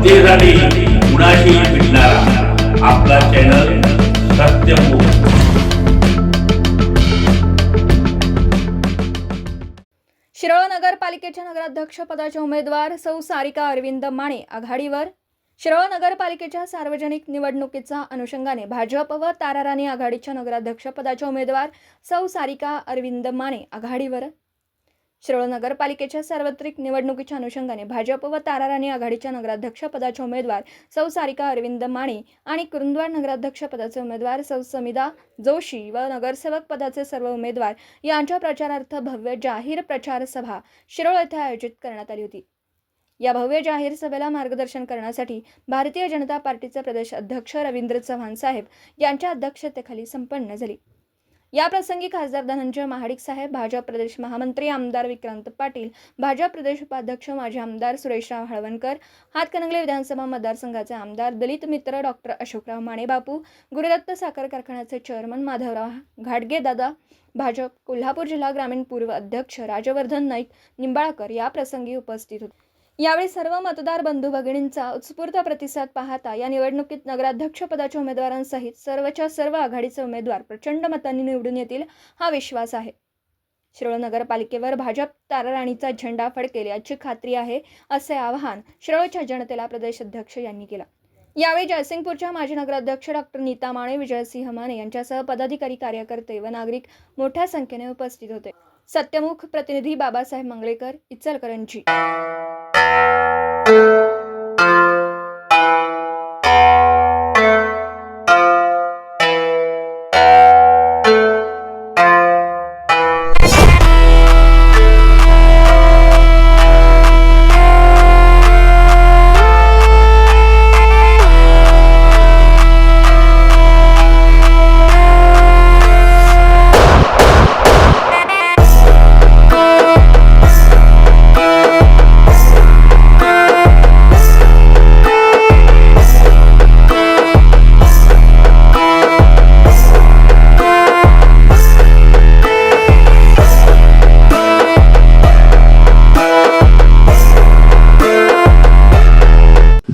जनतेसाठी कुणाशी भेटणारा आपला चॅनल सत्यमुख शिरोळ नगरपालिकेच्या नगराध्यक्ष पदाचे उमेदवार सौ सारिका अरविंद माने आघाडीवर. शिरोळ नगरपालिकेच्या सार्वजनिक निवडणुकीच्या अनुषंगाने भाजप व ताराराणी आघाडीच्या नगराध्यक्षपदाचे उमेदवार सौ सारिका अरविंद माने आघाडीवर. शिरोळ नगरपालिकेच्या सार्वत्रिक निवडणुकीच्या अनुषंगाने भाजप व ताराराणी आघाडीच्या नगराध्यक्षपदाचे उमेदवार सौ सारिका अरविंद माने आणि कुरुंदवाड नगराध्यक्षपदाचे उमेदवार सौ समिदा जोशी व नगरसेवक पदाचे सर्व उमेदवार यांच्या प्रचारार्थ भव्य जाहीर प्रचार सभा शिरोळ येथे आयोजित करण्यात आली होती. या भव्य जाहीर सभेला मार्गदर्शन करण्यासाठी भारतीय जनता पार्टीचे प्रदेश अध्यक्ष रवींद्र चव्हाण साहेब यांच्या अध्यक्षतेखाली संपन्न झाली. या प्रसंगी खासदार धनंजय महाडिक साहेब भाजप प्रदेश महामंत्री आमदार विक्रांत पाटील भाजप प्रदेश उपाध्यक्ष माजी आमदार सुरेशराव हळवणकर हातकणंगले विधानसभा मतदारसंघाचे आमदार दलित मित्र डॉक्टर अशोकराव माणेबापू गुरुदत्त साखर कारखान्याचे चेअरमन माधवराव घाटगे दादा भाजप कोल्हापूर जिल्हा ग्रामीण पूर्व अध्यक्ष राजवर्धन नाईक निंबाळकर या प्रसंगी उपस्थित होते. यावेळी सर्व मतदार बंधू भगिनींचा उत्स्फूर्त प्रतिसाद पाहता या निवडणुकीत नगराध्यक्ष पदाच्या उमेदवारांसहित सर्वच्या सर्व आघाडीचे उमेदवार प्रचंड मतांनी निवडून येतील हा विश्वास आहे. शिरोळ नगरपालिकेवर भाजप ताराराणीचा झेंडा फडकेल याची खात्री आहे असे आवाहन शिरोळच्या जनतेला प्रदेश अध्यक्ष यांनी केलं. यावेळी जयसिंगपूरच्या माजी नगराध्यक्ष डॉक्टर नीता माने विजयसिंह माने यांच्यासह पदाधिकारी कार्यकर्ते व नागरिक मोठ्या संख्येने उपस्थित होते. सत्यमुख प्रतिनिधी बाबासाहेब मंगळेकर इचलकरंजी. Thank you.